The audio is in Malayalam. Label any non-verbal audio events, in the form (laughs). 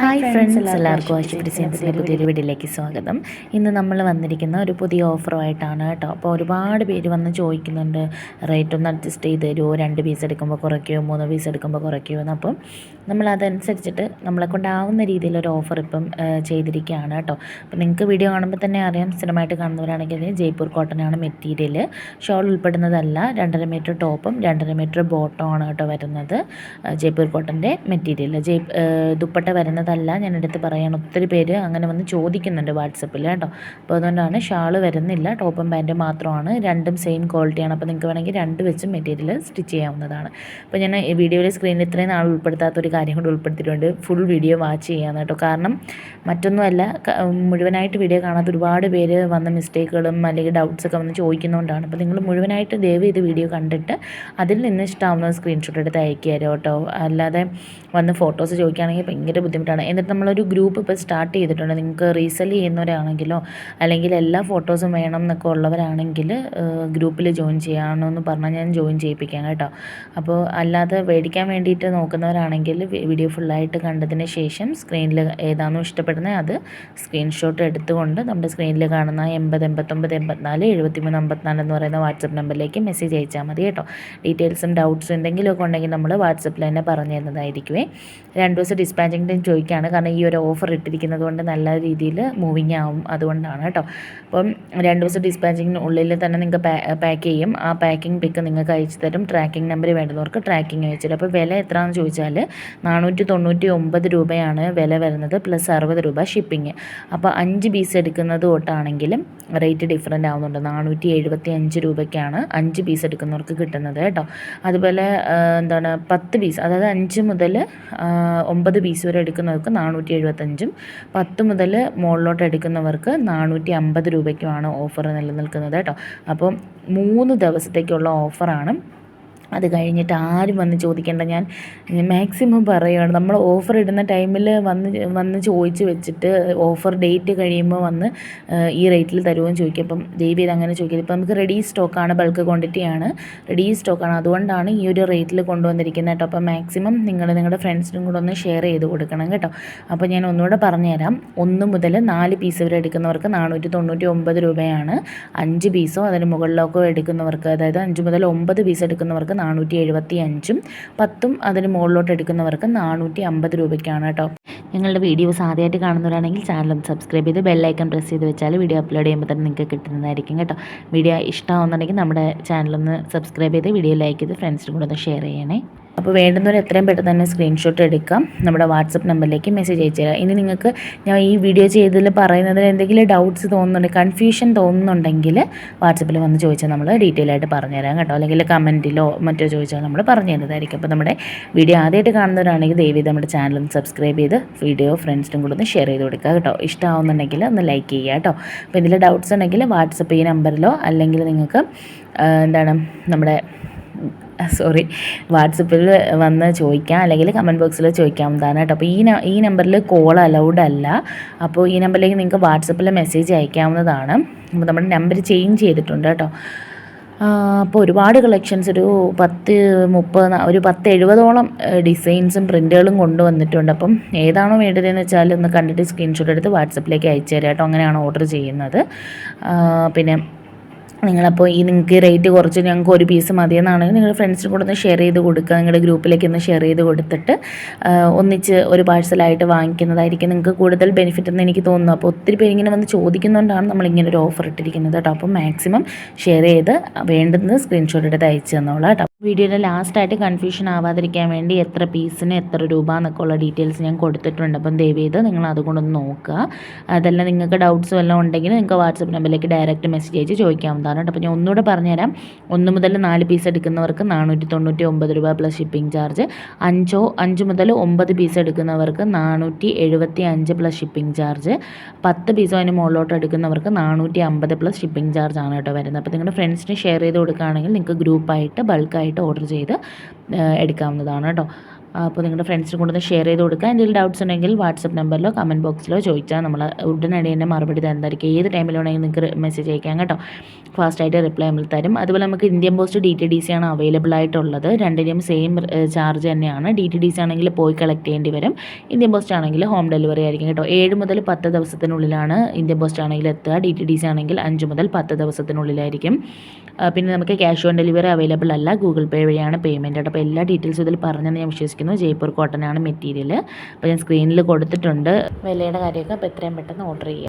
ഹായ് ഫ്രണ്ട്സ് എല്ലാവർക്കും ആശുപത്രി സെൻസിന്റെ പുതിയൊരു വീഡിയോയിലേക്ക് സ്വാഗതം. ഇന്ന് നമ്മൾ വന്നിരിക്കുന്ന ഒരു പുതിയ ഓഫറുമായിട്ടാണ് കേട്ടോ. അപ്പോൾ ഒരുപാട് പേര് വന്ന് ചോദിക്കുന്നുണ്ട്. റേറ്റ് ഒന്ന് അഡ്ജസ്റ്റ് ചെയ്ത് തരുമോ? രണ്ട് പീസ് എടുക്കുമ്പോൾ കുറയ്ക്കുമോ? മൂന്ന് പീസ് എടുക്കുമ്പോൾ കുറയ്ക്കുമോ? എന്ന് അപ്പം നമ്മൾ അതനുസരിച്ചിട്ട് നമ്മളെ കൊണ്ടാവുന്ന രീതിയിലൊരു ഓഫർ ഇപ്പം ചെയ്തിരിക്കുകയാണ് കേട്ടോ. അപ്പോൾ നിങ്ങൾക്ക് വീഡിയോ കാണുമ്പോൾ തന്നെ അറിയാം. സ്ഥിരമായിട്ട് കാണുന്നവരാണെങ്കിൽ ജയ്പൂർ കോട്ടനാണ് മെറ്റീരിയൽ. ഷോൾ ഉൾപ്പെടുന്നതല്ല. രണ്ടര മീറ്റർ ടോപ്പും രണ്ടര മീറ്റർ ബോട്ടോ ആണ് കേട്ടോ വരുന്നത്. ജയ്പൂർ കോട്ടന്റെ മെറ്റീരിയൽ. ജയ് ദുപ്പട്ട ദുപ്പട്ട വരുന്നതല്ല ഞാൻ എടുത്ത് പറയാണ്. ഒത്തിരി പേര് അങ്ങനെ വന്ന് ചോദിക്കുന്നുണ്ട് വാട്സപ്പിൽ കേട്ടോ. അപ്പോൾ അതുകൊണ്ടാണ് ഷാൾ വരുന്നില്ല. ടോപ്പും പാന്റും മാത്രമാണ്. രണ്ടും സെയിം ക്വാളിറ്റിയാണ്. അപ്പോൾ നിങ്ങൾക്ക് വേണമെങ്കിൽ രണ്ട് വെച്ചും മെറ്റീരിയൽ സ്റ്റിച്ച് ചെയ്യാവുന്നതാണ്. അപ്പോൾ ഞാൻ വീഡിയോയിൽ സ്ക്രീനിൽ ഇത്രയും നാൾ ഉൾപ്പെടുത്താത്ത ഒരു കാര്യം കൂടി ഉൾപ്പെടുത്തിയിട്ടുണ്ട്. ഫുൾ വീഡിയോ വാച്ച് ചെയ്യാമെന്ന് കേട്ടോ. കാരണം മറ്റൊന്നുമല്ല മുഴുവനായിട്ട് വീഡിയോ കാണാത്ത ഒരുപാട് പേര് വന്ന മിസ്റ്റേക്കുകളും അല്ലെങ്കിൽ ഡൗട്ട്സൊക്കെ വന്ന് ചോദിക്കുന്നതുകൊണ്ടാണ് അപ്പോൾ നിങ്ങൾ മുഴുവനായിട്ട് ദയവ് ഇത് വീഡിയോ കണ്ടിട്ട് അതിൽ നിന്ന് ഇഷ്ടമാവുന്ന സ്ക്രീൻഷോട്ട് എടുത്ത് അയക്കുക കേട്ടോ. അല്ലാതെ വന്ന് ഫോട്ടോസ് ചോദിക്കുകയാണെങ്കിൽ ഭയങ്കര ബുദ്ധിമുട്ടാണ്. എന്നിട്ട് നമ്മളൊരു ഗ്രൂപ്പ് ഇപ്പോൾ സ്റ്റാർട്ട് ചെയ്തിട്ടുണ്ട്. നിങ്ങൾക്ക് റീസെൽ ചെയ്യുന്നവരാണെങ്കിലോ അല്ലെങ്കിൽ എല്ലാ ഫോട്ടോസും വേണം എന്നൊക്കെ ഉള്ളവരാണെങ്കിൽ ഗ്രൂപ്പിൽ ജോയിൻ ചെയ്യാമെന്ന് പറഞ്ഞാൽ ഞാൻ ജോയിൻ ചെയ്യിപ്പിക്കാം കേട്ടോ. അപ്പോൾ അല്ലാതെ മേടിക്കാൻ വേണ്ടിയിട്ട് നോക്കുന്നവരാണെങ്കിൽ വീഡിയോ ഫുള്ളായിട്ട് കണ്ടതിന് ശേഷം സ്ക്രീനിൽ ഏതാണോ ഇഷ്ടപ്പെടുന്നത് അത് സ്ക്രീൻഷോട്ട് എടുത്തുകൊണ്ട് നമ്മുടെ സ്ക്രീനിൽ കാണുന്ന എൺപത് എൺപത്തൊമ്പത് എൺപത്തിനാല് എഴുപത്തിമൂന്ന് അമ്പത്തിനാല് എന്ന് പറയുന്ന വാട്സപ്പ് നമ്പറിലേക്ക് മെസ്സേജ് അയച്ചാൽ മതി കേട്ടോ. ഡീറ്റെയിൽസും ഡൗട്ട്സും എന്തെങ്കിലുമൊക്കെ ഉണ്ടെങ്കിൽ നമ്മൾ വാട്സപ്പിൽ തന്നെ പറഞ്ഞു തരുന്നതായിരിക്കുമേ രണ്ട് ദിവസം ഡിസ്പാച്ചിങ് ടൈം ചോദിക്കുകയാണ് കാരണം ഈ ഒരു ഓഫർ ഇട്ടിരിക്കുന്നത് കൊണ്ട് നല്ല രീതിയിൽ മൂവിങ് ആവും അതുകൊണ്ടാണ് കേട്ടോ. അപ്പം രണ്ട് ദിവസം ഡിസ്പാച്ചിങ്ങിനുള്ളിൽ തന്നെ നിങ്ങൾക്ക് പാക്ക് ചെയ്യും. ആ പാക്കിംഗ് പിക്ക് നിങ്ങൾക്ക് അയച്ചു തരും. ട്രാക്കിംഗ് നമ്പർ വേണ്ടുന്നവർക്ക് ട്രാക്കിംഗ് അയച്ചു തരും. അപ്പോൾ വില എത്രയാണെന്ന് ചോദിച്ചാൽ നാനൂറ്റി തൊണ്ണൂറ്റി ഒമ്പത് രൂപയാണ് വില വരുന്നത് പ്ലസ് അറുപത് രൂപ ഷിപ്പിംഗ് അപ്പോൾ അഞ്ച് പീസ് എടുക്കുന്നത് തൊട്ടാണെങ്കിലും റേറ്റ് ഡിഫറെന്റ് ആവുന്നുണ്ട്. നാനൂറ്റി എഴുപത്തി അഞ്ച് രൂപയ്ക്കാണ് അഞ്ച് പീസ് എടുക്കുന്നവർക്ക് കിട്ടുന്നത് കേട്ടോ. അതുപോലെ എന്താണ് പത്ത് പീസ് അതായത് അഞ്ച് മുതൽ ഒമ്പത് പീസ് വരെ എടുക്കുന്നവർക്ക് നാനൂറ്റി എഴുപത്തഞ്ചും പത്ത് മുതൽ മുകളിലോട്ട് എടുക്കുന്നവർക്ക് നാനൂറ്റി അമ്പത് രൂപയ്ക്കുമാണ് ഓഫർ നിലനിൽക്കുന്നത് കേട്ടോ. അപ്പം മൂന്ന് ദിവസത്തേക്കുള്ള ഓഫറാണ് അത് കഴിഞ്ഞിട്ട് ആരും വന്ന് ചോദിക്കേണ്ട. ഞാൻ മാക്സിമം പറയുകയാണ് നമ്മൾ ഓഫർ ഇടുന്ന ടൈമിൽ വന്ന് വന്ന് ചോദിച്ച് വെച്ചിട്ട് ഓഫർ ഡേറ്റ് കഴിയുമ്പോൾ വന്ന് ഈ റേറ്റിൽ തരുമോ എന്ന് ചോദിക്കും. അപ്പം ദയവ് ചെയ്ത് അങ്ങനെ ചോദിക്കരുത്. ഇപ്പം നമുക്ക് റെഡി സ്റ്റോക്കാണ് ബൾക്ക് ക്വാണ്ടിറ്റിയാണ് റെഡി സ്റ്റോക്കാണ് അതുകൊണ്ടാണ് ഈ ഒരു റേറ്റിൽ കൊണ്ടുവന്നിരിക്കുന്നത് കേട്ടോ അപ്പം മാക്സിമം നിങ്ങൾ നിങ്ങളുടെ ഫ്രണ്ട്സിനും കൂടെ ഒന്ന് ഷെയർ ചെയ്ത് കൊടുക്കണം കേട്ടോ. അപ്പോൾ ഞാൻ ഒന്നുകൂടെ പറഞ്ഞുതരാം. ഒന്ന് മുതൽ നാല് പീസ് വരെ എടുക്കുന്നവർക്ക് നാനൂറ്റി തൊണ്ണൂറ്റി ഒമ്പത് രൂപയാണ്. അഞ്ച് പീസോ അതിന് മുകളിലൊക്കെ എടുക്കുന്നവർക്ക് അതായത് അഞ്ച് മുതൽ ഒമ്പത് പീസ് എടുക്കുന്നവർക്ക് നാനൂറ്റി എഴുപത്തി അഞ്ചും പത്തും അതിന് മുകളിലോട്ട് എടുക്കുന്നവർക്ക് നാനൂറ്റി അമ്പത് രൂപയ്ക്കാണ് കേട്ടോ. ഞങ്ങളുടെ വീഡിയോസ് ആദ്യമായിട്ട് കാണുന്നവരാണെങ്കിൽ ചാനൽ ഒന്ന് സബ്സ്ക്രൈബ് ചെയ്ത് ബെല്ലൈക്കൺ പ്രസ് ചെയ്ത് വെച്ചാൽ വീഡിയോ അപ്ലോഡ് ചെയ്യുമ്പോൾ തന്നെ നിങ്ങൾക്ക് കിട്ടുന്നതായിരിക്കും കേട്ടോ. വീഡിയോ ഇഷ്ടമാവുന്നുണ്ടെങ്കിൽ നമ്മുടെ ചാനലൊന്ന് സബ്സ്ക്രൈബ് ചെയ്ത് വീഡിയോ ലൈക്ക് ചെയ്ത് ഫ്രണ്ട്സിനും കൂടെ ഒന്ന് ഷെയർ ചെയ്യണേ. അപ്പോൾ വേണ്ടുന്നവർ എത്രയും പെട്ടെന്ന് തന്നെ സ്ക്രീൻഷോട്ട് എടുക്കാം. നമ്മുടെ വാട്സപ്പ് നമ്പറിലേക്ക് മെസ്സേജ് അയച്ചു തരാം. ഇനി നിങ്ങൾക്ക് ഞാൻ ഈ വീഡിയോ ചെയ്തതിൽ പറയുന്നതിൽ എന്തെങ്കിലും ഡൗട്ട്സ് തോന്നുന്നുണ്ടെങ്കിൽ കൺഫ്യൂഷൻ തോന്നുന്നുണ്ടെങ്കിൽ വാട്സപ്പിൽ വന്ന് ചോദിച്ചാൽ നമ്മൾ ഡീറ്റെയിൽ ആയിട്ട് പറഞ്ഞുതരാം കേട്ടോ. അല്ലെങ്കിൽ കമന്റിലോ മറ്റോ ചോദിച്ചാൽ നമ്മൾ പറഞ്ഞു തരുന്നതായിരിക്കും. അപ്പോൾ നമ്മുടെ വീഡിയോ ആദ്യമായിട്ട് കാണുന്നവരാണെങ്കിൽ ദയവ് നമ്മുടെ ചാനൽ ഒന്ന് സബ്സ്ക്രൈബ് ചെയ്ത് വീഡിയോ ഫ്രണ്ട്സിനും കൂടെ ഒന്ന് ഷെയർ ചെയ്ത് കൊടുക്കുക കേട്ടോ. ഇഷ്ടമാവുന്നുണ്ടെങ്കിൽ ഒന്ന് ലൈക്ക് ചെയ്യുക കേട്ടോ. അപ്പോൾ ഇതിൽ ഡൗട്ട്സ് ഉണ്ടെങ്കിൽ വാട്സപ്പ് ഈ നമ്പറിലോ അല്ലെങ്കിൽ നിങ്ങൾക്ക് എന്താണ് നമ്മുടെ (laughs) സോറി വാട്സപ്പിൽ വന്ന് ചോദിക്കാം അല്ലെങ്കിൽ കമന്റ് ബോക്സിൽ ചോദിക്കാവുന്നതാണ് കേട്ടോ. അപ്പോൾ ഈ ഈ നമ്പറിൽ കോൾ അലൗഡ് അല്ല. അപ്പോൾ ഈ നമ്പറിലേക്ക് നിങ്ങൾക്ക് വാട്സപ്പിൽ മെസ്സേജ് അയക്കാവുന്നതാണ്. അപ്പോൾ നമ്മുടെ നമ്പർ ചേഞ്ച് ചെയ്തിട്ടുണ്ട് കേട്ടോ. അപ്പോൾ ഒരുപാട് കളക്ഷൻസ് ഒരു പത്ത് മുപ്പത് ഒരു പത്ത് എഴുപതോളം ഡിസൈൻസും പ്രിന്റുകളും കൊണ്ടുവന്നിട്ടുണ്ട്. അപ്പം ഏതാണോ വേണ്ടതെന്ന് വെച്ചാൽ ഒന്ന് കണ്ടിട്ട് സ്ക്രീൻഷോട്ട് എടുത്ത് വാട്സപ്പിലേക്ക് അയച്ചു തരാം കേട്ടോ. അങ്ങനെയാണ് ഓർഡർ ചെയ്യുന്നത്. പിന്നെ നിങ്ങളപ്പോൾ ഈ നിങ്ങൾക്ക് റേറ്റ് കുറച്ച് ഞങ്ങൾക്ക് ഒരു പീസ് മതിയെന്നാണെങ്കിൽ നിങ്ങൾ ഫ്രണ്ട്സിന് കൂടെ ഒന്ന് ഷെയർ ചെയ്ത് കൊടുക്കുക. നിങ്ങളുടെ ഗ്രൂപ്പിലേക്ക് ഒന്ന് ഷെയർ ചെയ്ത് കൊടുത്തിട്ട് ഒന്നിച്ച് ഒരു പാഴ്സലായിട്ട് വാങ്ങിക്കുന്നതായിരിക്കും നിങ്ങൾക്ക് കൂടുതൽ ബെനിഫിറ്റ് എന്ന് എനിക്ക് തോന്നുന്നു. അപ്പോൾ ഒത്തിരി പേര് ഇങ്ങനെ വന്ന് ചോദിക്കുന്നതുകൊണ്ടാണ് നമ്മളിങ്ങനെ ഒരു ഓഫർ ഇട്ടിരിക്കുന്നത് കേട്ടോ. അപ്പോൾ മാക്സിമം ഷെയർ ചെയ്ത് വേണ്ടുന്നത് സ്ക്രീൻഷോട്ട് എടുത്ത് അയച്ചു തന്നോളാം കേട്ടോ. വീഡിയോയുടെ ലാസ്റ്റായിട്ട് കൺഫ്യൂഷൻ ആവാതിരിക്കാൻ വേണ്ടി എത്ര പീസിന് എത്ര രൂപ എന്നൊക്കെ ഉള്ള ഡീറ്റെയിൽസ് ഞാൻ കൊടുത്തിട്ടുണ്ട്. അപ്പം ദയവ് ചെയ്ത് നിങ്ങൾ അതുകൊണ്ടൊന്ന് നോക്കുക. അതല്ല നിങ്ങൾക്ക് ഡൗട്ട്സ് വല്ലതും ഉണ്ടെങ്കിൽ നിങ്ങൾക്ക് വാട്സപ്പ് നമ്പറിലേക്ക് ഡയറക്റ്റ് മെസ്സേജ് അയച്ച് ചോദിക്കാവുന്നതാണ് കേട്ടോ. അപ്പോൾ ഞാൻ ഒന്നുകൂടെ പറഞ്ഞുതരാം. ഒന്ന് മുതൽ നാല് പീസ് എടുക്കുന്നവർക്ക് നാനൂറ്റി തൊണ്ണൂറ്റി ഒമ്പത് രൂപ പ്ലസ് ഷിപ്പിംഗ് ചാർജ് അഞ്ചോ അഞ്ച് മുതൽ ഒമ്പത് പീസ് എടുക്കുന്നവർക്ക് നാനൂറ്റി എഴുപത്തി അഞ്ച് പ്ലസ് ഷിപ്പിംഗ് ചാർജ് പത്ത് പീസോ അതിന് മുകളിലോട്ട് എടുക്കുന്നവർക്ക് നാനൂറ്റി അമ്പത് പ്ലസ് ഷിപ്പിംഗ് ചാർജ് ആണ് കേട്ടോ വരുന്നത്. അപ്പോൾ നിങ്ങളുടെ ഫ്രണ്ട്സിന് ഷെയർ ചെയ്ത് കൊടുക്കുകയാണെങ്കിൽ നിങ്ങൾക്ക് ഗ്രൂപ്പായിട്ട് ബൾക്കായിട്ട് ഓർഡർ ചെയ്ത് എടുക്കാവുന്നതാണ് കേട്ടോ. അപ്പോൾ നിങ്ങളുടെ ഫ്രണ്ട്സിന് കൊണ്ടുവന്ന് ഷെയർ ചെയ്ത് കൊടുക്കുക എന്തെങ്കിലും ഡൗട്ട്സ് ഉണ്ടെങ്കിൽ വാട്സപ്പ് നമ്പറിലോ കമന്റ് ബോക്സിലോ ചോദിച്ചാൽ നമ്മൾ ഉടനടി തന്നെ മറുപടി തരുന്നതായിരിക്കും. ഏത് ടൈമിൽ വേണമെങ്കിൽ നിങ്ങൾക്ക് മെസ്സേജ് അയക്കാം കേട്ടോ. ഫാസ്റ്റായിട്ട് റിപ്ലൈ നമ്മൾ തരും. അതുപോലെ നമുക്ക് Indian post D T D C ആണ് അവൈലബിൾ ആയിട്ടുള്ളത്. രണ്ടിനും സെയിം ചാർജ് തന്നെയാണ്. ഡി ടി ഡി സി ആണെങ്കിൽ പോയി കളക്ട് ചെയ്യേണ്ടി വരും. ഇന്ത്യൻ പോസ്റ്റ് ആണെങ്കിൽ ഹോം ഡെലിവറി ആയിരിക്കും കേട്ടോ. ഏഴ് മുതൽ പത്ത് ദിവസത്തിനുള്ളിലാണ് ഇന്ത്യൻ പോസ്റ്റ് ആണെങ്കിൽ എത്തുക. ഡി ടി ഡി സി ആണെങ്കിൽ അഞ്ച് മുതൽ പത്ത് ദിവസത്തിനുള്ളിലായിരിക്കും. പിന്നെ നമുക്ക് ക്യാഷ് ഓൺ ഡെലിവറി അവൈലബിൾ അല്ല. ഗൂഗിൾ പേ വഴിയാണ് പേയ്മെന്റ് അപ്പോൾ എല്ലാ ഡീറ്റെയിൽസും ഇതിൽ പറഞ്ഞെന്ന് ഞാൻ വിശ്വസിക്കുന്നു. ജയ്പൂർ കോട്ടനാണ് മെറ്റീരിയൽ അപ്പോൾ ഞാൻ സ്ക്രീനിൽ കൊടുത്തിട്ടുണ്ട്. വിലയുടെ കാര്യമൊക്കെ അപ്പോൾ എത്രയും പെട്ടെന്ന് ഓർഡർ ചെയ്യുക